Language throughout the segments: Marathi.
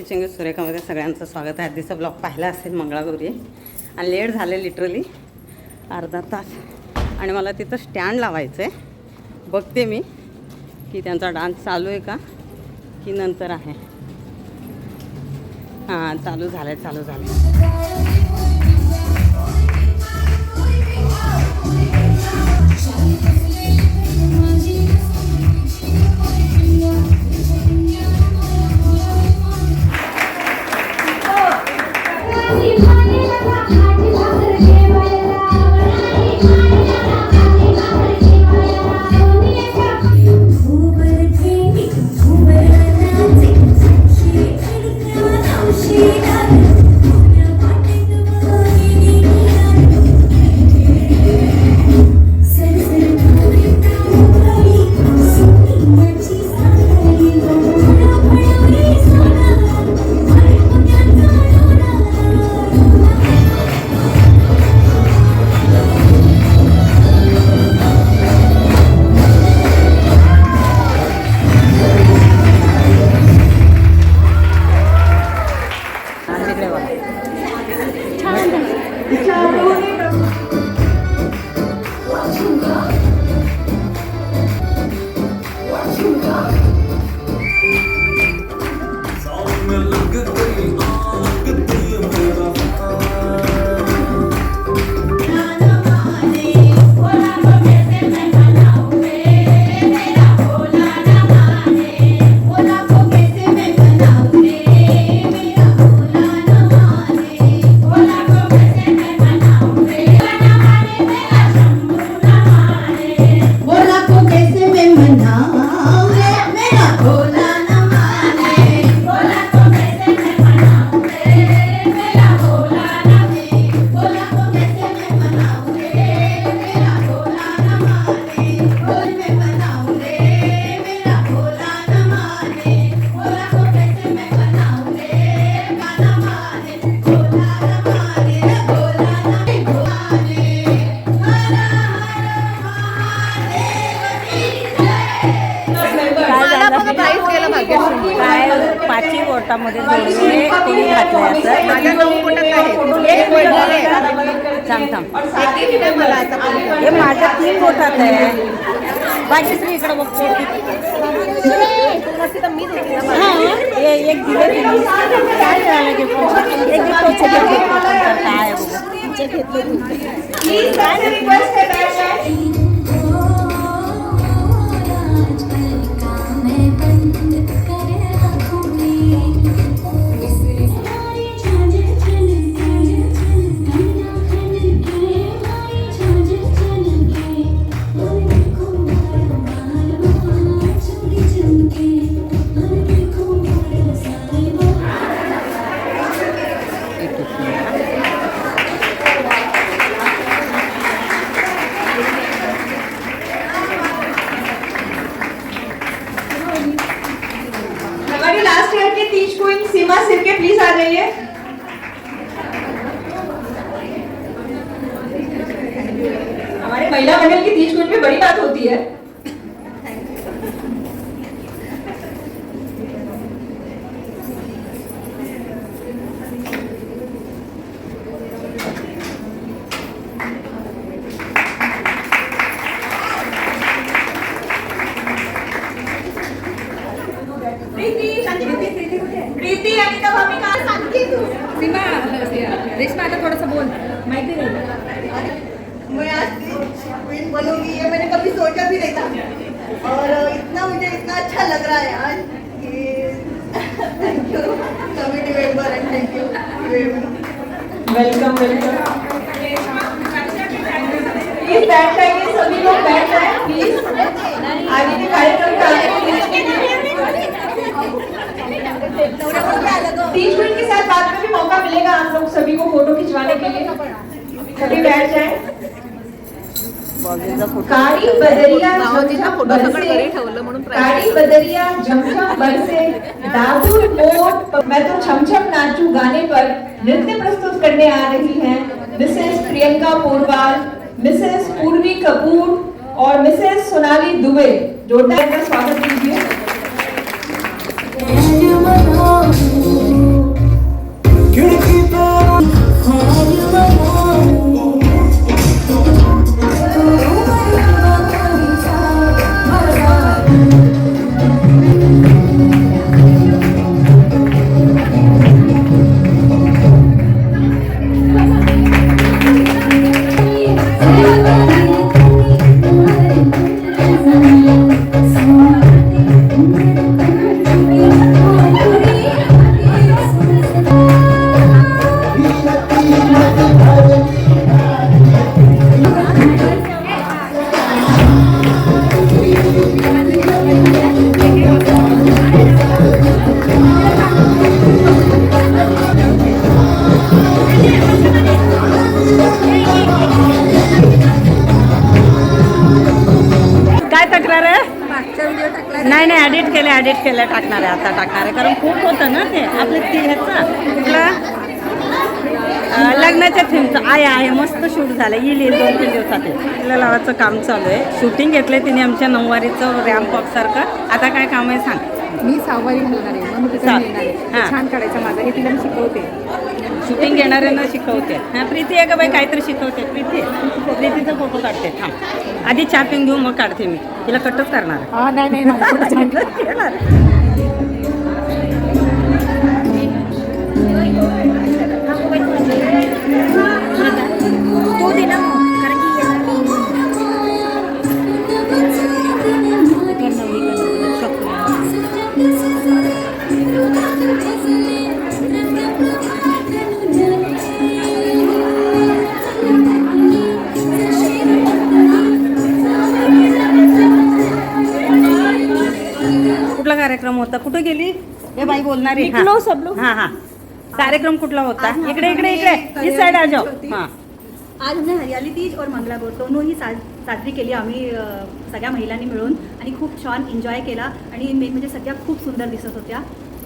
स्टिचिंग सुरेखामध्ये सगळ्यांचं स्वागत आहे. आधीचा ब्लॉग पाहिला असेल मंगळागौरी. आणि लेट झाले लिटरली अर्धा तास. आणि मला तिथं स्टँड लावायचं आहे बघते मी की त्यांचा डान्स चालू आहे का की नंतर आहे. हां चालू झालं आहे चालू झालं आहे थांब हे माझ्या तीन बोटात आहे बाकी श्री इकडे बघतो एक दिले काय घेतले वेलकम वेलकम प्लीज़ बैठ जाइए सभी लोग बैठ जाए प्लीज़ आगे के कार्यक्रम का तीस मिनट के साथ बाद में भी मौका मिलेगा आप लोग सभी को फ़ोटो खिंचवाने के लिए। सभी बैठ जाए। काळी बदरिया काळी बदरिया झमझम बरसे. दादुर मोट मैं तो छमछम नाचू गाने पर नृत्य प्रस्तुत करने आ रही है मिसेस प्रियंका पोरवाल मिसेस पूर्वी कपूर और मिसेस सोनाली दुबे। जोटा का स्वागत कीजिए। खिड़की पर तो? ॲडिट केलं ॲडिट केलं टाकणार आहे आता टाकणार. आहे कारण खूप होतं ना ते आपलं ती ह्याचं. कुठलं लग्नाच्या थीमचं आहे आहे मस्त शूट झालं. येईल येईल दोन तीन दिवसात. तिला लावायचं काम चालू आहे. शूटिंग घेतलं तिने आमच्या नऊवारीचं रॅम्प सारखं. आता काय काम आहे सांग. मी सहावारी घालणार आहे. मग मी आहे. हां. छान काढायचं माझं. हे तिला मी शिकवते. शूटिंग घेणाऱ्यांना शिकवते. हां प्रीती आहे का बाई? काहीतरी शिकवते. प्रीती प्रीतीचा फोटो काढते. थांब. आधी चहा पिऊन घेऊ मग काढते मी. तिला कटच करणार. हा नाही नाही होता. कुठे गेली? हे बाई बोलणारी निकलो सब लोग. हां हां. कार्यक्रम कुठला होता? इकडे इकडे इकडे. इस साइड आ जाओ हां. आज हमने हरियाली तीज और मंगळागौर दोनोंही सा साजरी केली आम्ही अ, सगळ्या महिलांनी मिळून. आणि खूप छान एन्जॉय केला. आणि मेन म्हणजे सगळ्या खूप सुंदर दिसत होत्या.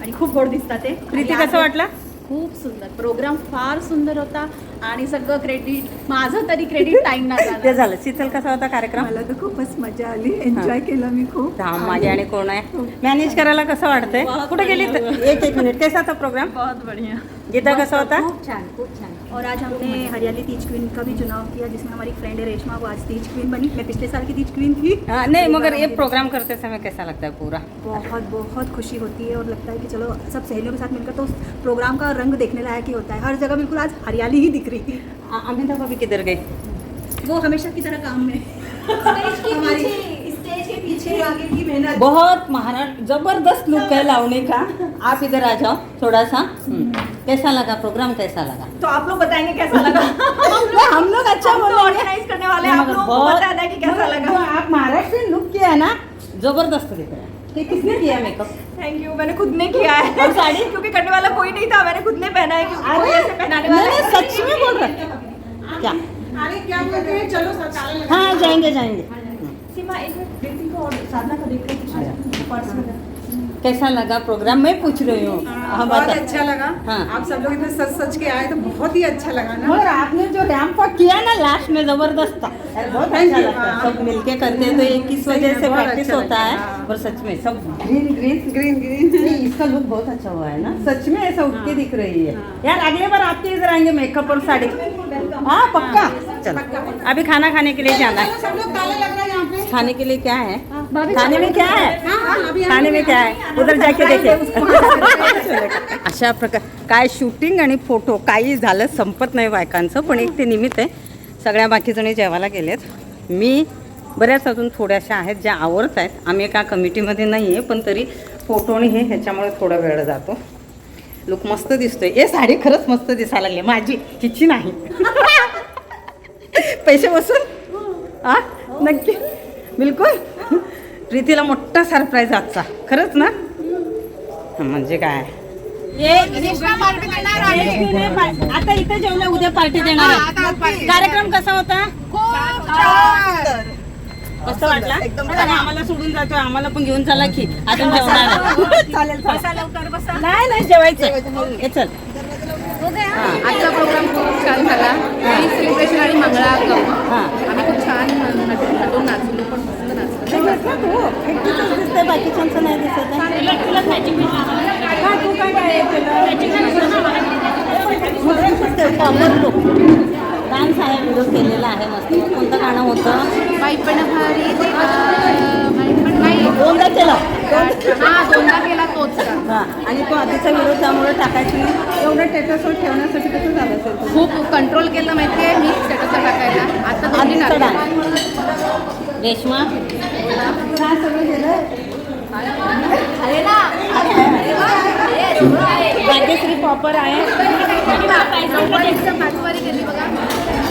आणि खूप गोड दिसतात ते. प्रीती आणि कसं वाटलं? खूप सुंदर. प्रोग्राम फार सुंदर होता आणि सगळं क्रेडिट माझं तरी क्रेडिट टाइम ना ते झालं. शीतल कसा होता कार्यक्रम? मला तर खूपच मजा आली. एन्जॉय केलं मी खूप. धाम माझी आणि कोण आहे मॅनेज करायला कसं वाटतंय? कुठे गेली तर? एक एक मिनिट. कैसा था प्रोग्राम बहुत बढ़िया. गीता कसा होता? खूप छान खूप छान. और आज हमने हरियाली तीज क्वीन का भी चुनाव किया जिसमें हमारी फ्रेंड है रेशमा वो आज तीज क्वीन बनी। मैं पिछले साल की तीज क्वीन थी। हाँ, नहीं मगर ये प्रोग्राम करते समय कैसा लगता है पूरा? बहुत बहुत खुशी होती है और लगता है कि चलो सब सहेलियों के साथ मिलकर तो उस प्रोग्राम का रंग देखने लायक ही होता है। हर जगह बिल्कुल आज हरियाली ही दिख रही थी। आ- अमिताभ अभी किधर गए? वो हमेशा की तरह काम में। हमारी पीछे मेहनत। बहुत महाराज ज़बरदस्त लुक है लावने का। आप इधर आ जाओ थोड़ा सा। हम्म। कैसा लगा प्रोग्राम कैसा लगा? तो आप लोग बताएँगे कैसा लगा? हम लोग अच्छा हम तो ऑर्गेनाइज करने वाले हैं, आप लोगों को बताना कि कैसा लगा। आप महाराष्ट्र लुक किया है ना? ज़बरदस्त दिख रहा है। किसने किया मेकअप थैंक यू मैंने खुद ने किया है। और साड़ी? क्योंकि करने वाला कोई नहीं था मैंने खुद ने पहना है क्योंकि कोई ऐसे पहनाने वाला मैंने सच में बोल रहा क्या? अरे क्या बोलते हैं? चलो सब हाँ जाएँगे जाएँगे। सीमा एक मिनट। देखती हूँ और साधना का देख रही हूँ पर्स में। कैसा लगा? प्रोग्राम मैं पूछ रही हूँ। हाँ बहुत बता अच्छा लगा। हाँ। आप सब लोग इतने सच सच के आए तो बहुत ही अच्छा लगा ना। और आपने जो रैम्प वॉक किया ना लास्ट में ज़बरदस्त था। बहुत अच्छा है। हाँ। सब मिलके करते हैं तो एक किस वजह से प्रैक्टिस अच्छा होता है है, हाँ। और सच में सब ग्रीन ग्रीन ग्रीन ग्रीन इसका लुक बहुत अच्छा हुआ है ना। सच में ऐसा उठ के दिख रही है। यार अगले बार आपके इधर आएँगे मेकअप और साड़ी। हाँ पक्का। चलो। अभी खाना खाने के लिए जाना है। खाने के लिए क्या है? खाने में क्या है? खाने में क्या है? उधर जाके देखे। अशा प्रकार काय शूटिंग आणि फोटो काही झालं संपत नाही बायकांचं पण एक ते निमित्त आहे. सगळ्या बाकीजणी जेवायला गेलेत. मी बऱ्याच अजून थोड्याशा आहेत ज्या आवडत आहेत. आम्ही एका कमिटीमध्ये नाही आहे पण तरी फोटो आणि हे ह्याच्यामुळे थोडा वेळ जातो. लुक मस्त दिसतोय. हे साडी खरंच मस्त दिसायला लागली. माझी हिची नाही. पैसे बसून? हा नक्की. बिलकुल. प्रीतीला मोठा सरप्राईज आजचा. खरंच ना? हं, म्हणजे काय आता इथे जेवलं उद्या पार्टी देणार आहे. कार्यक्रम कसा होता? कसं वाटला? आम्हाला सोडून जातोय. आम्हाला पण घेऊन चला की. आहे. चालेल. नाही नाही जेवायचं. हे चल. आजचा प्रोग्राम खूप छान झाला. आणि सेलिब्रेशन आणि मंगळा हां. आम्ही खूप छान नटून नाचलो पण बाकीच्यांचं नाही दिसत. डान्स आहे व्हिडिओ केलेला आहे मस्त. कोणतं गाणं होतं? बाई पण भारी देवा, बाई पण नाही दोनदा केलं. हा दोनदा केला तोच हा आणि तो आधीचा व्हिडिओ त्यामुळे टाकायची नाही एवढं टेटसवर ठेवण्यासाठी कसं झालं असेल तुझं? खूप कंट्रोल केलं माहितीये मी स्टेटसवर टाकायला आता दोन्ही आधीचं टाकलं डान्स रेश्मा काय सगळं केलं भाग्यश्री पॉपर आहे पाचवारी केली बघा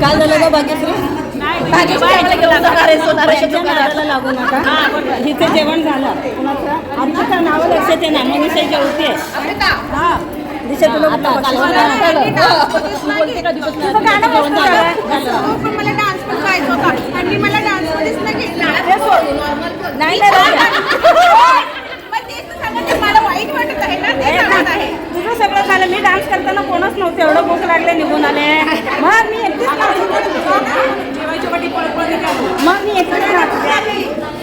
काल झालं का बागेश्री लागू नका इथे जेवण झालं आमचं का नावं लक्षात येणार मनीषाच्या होते हा नाही वाईट वाटत आहे ना ते सांगत आहे. तुझं सगळं झालं. मी डान्स करताना कोणच नव्हतं. एवढं भूक लागले निघून आले. मग मी एकटीच नाचले मग मी एकटीच नाचले.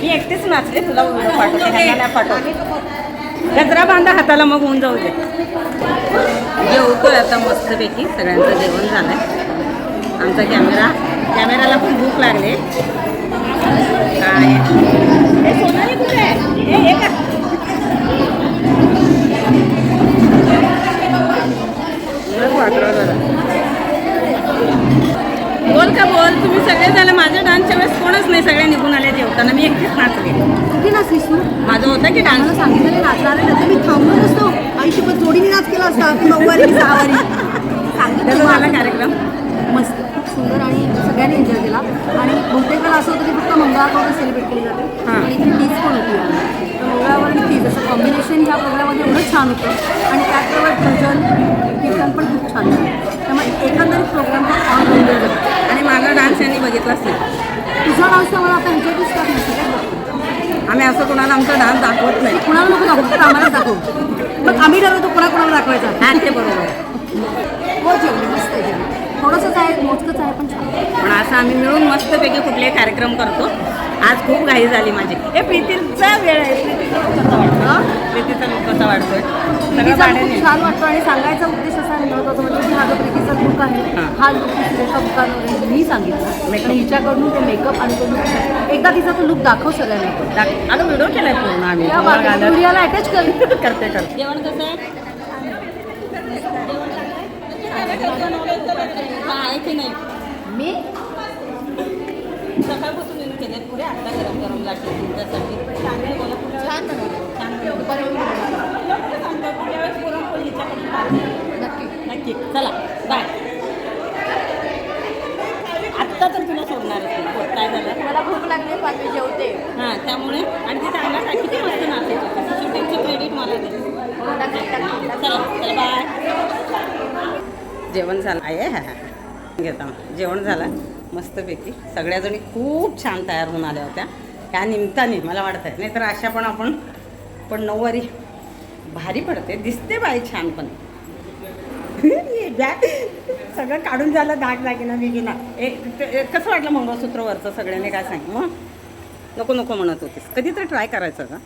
मी एकटीच नाचले. तुला पाठवते. ह्यांना पाठवते. गजरा बांधा हाताला मग होऊन जाऊ दे. जेवतोय आता मस्तपैकी. सगळ्यांचं जेवण झालंय. आमचा कॅमेरा कॅमेराला पण भूक लागली. काय? हे सोनाली कुठे आहे? हे का? बोल तुम्ही सगळे झाले. माझ्या डान्सच्या वेळेस कोणच नाही. सगळे निघून आले जेवताना. मी एकटीच नाचले किती नाचलीस तू? माझं होतं की डान्स सांगितलं नाचणार आहे. मी थांबलो नसतो. आईशी पण जोडीने नाच केला असता. नऊवारी सहावारी त्याचा झाला कार्यक्रम. मस्त. खूप सुंदर आणि सगळ्यांनी एन्जॉय केला. आणि बहुतेक वेळा असं होतं की फक्त मंगळागौर सेलिब्रेट केली जाते. हां. आणि इथे तीज पण होती. तर मंगळावर तीज असं कॉम्बिनेशन ह्या प्रोग्राममध्ये एवढं छान होतं. आणि त्याचबरोबर भजन कीर्तन पण खूप छान होतं त्यामुळे एकंदरीत प्रोग्राम हा आणि माझा डान्स यांनी बघितलाच नाही तुझा डान्स तर मला आता ह्याच्यातच सगळ्यात आम्ही असं कोणाला आमचा डान्स दाखवत नाही. कुणाला नको दाखवू? फक्त आम्हाला दाखवू. मग आम्ही ठरवतो कोणा कोणाला दाखवायचा. हा ते बरोबर. हो जेवली मस्त आहे जेवली थोडंसंच आहे मोजकंच आहे पण छान. पण असं आम्ही मिळून मस्तपैकी कुठले कार्यक्रम करतो. आज खूप घाई झाली माझी. हे प्रीतीचा वेळ आहे. प्रीतीचा look कसा वाटतो प्रीतीचा लोक कसा वाटतोय छान वाटतो आणि सांगायचा उद्देश असा आहे महत्त्वाचा म्हणजे की हा जो प्रीतीचा लुक आहे हां. लुक सुरेखा दुकानवर मी सांगितलं. आणि हिच्याकडून ते मेकअप आणि तो लुक एकदा तिचा तो लुक दाखव सगळ्यांना. अगं व्हिडिओ केलाय पूर्ण आम्ही. अटॅच कर. करते करते. जेवण कसं आहे? आहे की नाही मी सकाळपासून मी केले पुरे आता गरम गरम लागते तुमच्यासाठी छान आहे बोला छान छान नक्की नक्की चला बाय आत्ता तर तुला सोडणार काय झालं मला भूक लागली पण जेवते हां त्यामुळे आणि ते चांगला काय किती मस्त नाचायचं शूटिंगचं क्रेडिट मला दे चला चला बाय जेवण झालं. आहे घेता. जेवण झालं. मस्तपैकी. सगळ्याजणी खूप छान तयार होऊन आल्या होत्या. त्या निमित्ताने मला वाटत आहे नाहीतर अशा पण आपण पण नऊवारी भारी पडते. दिसते बाई छान पण. बॅग सगळं काढून झालं दाग दागिना बिगिना. ए कसं वाटलं मंगळसूत्रवरचं सगळ्यांनी काय सांग मग नको नको म्हणत होतीस. कधीतरी ट्राय करायचं का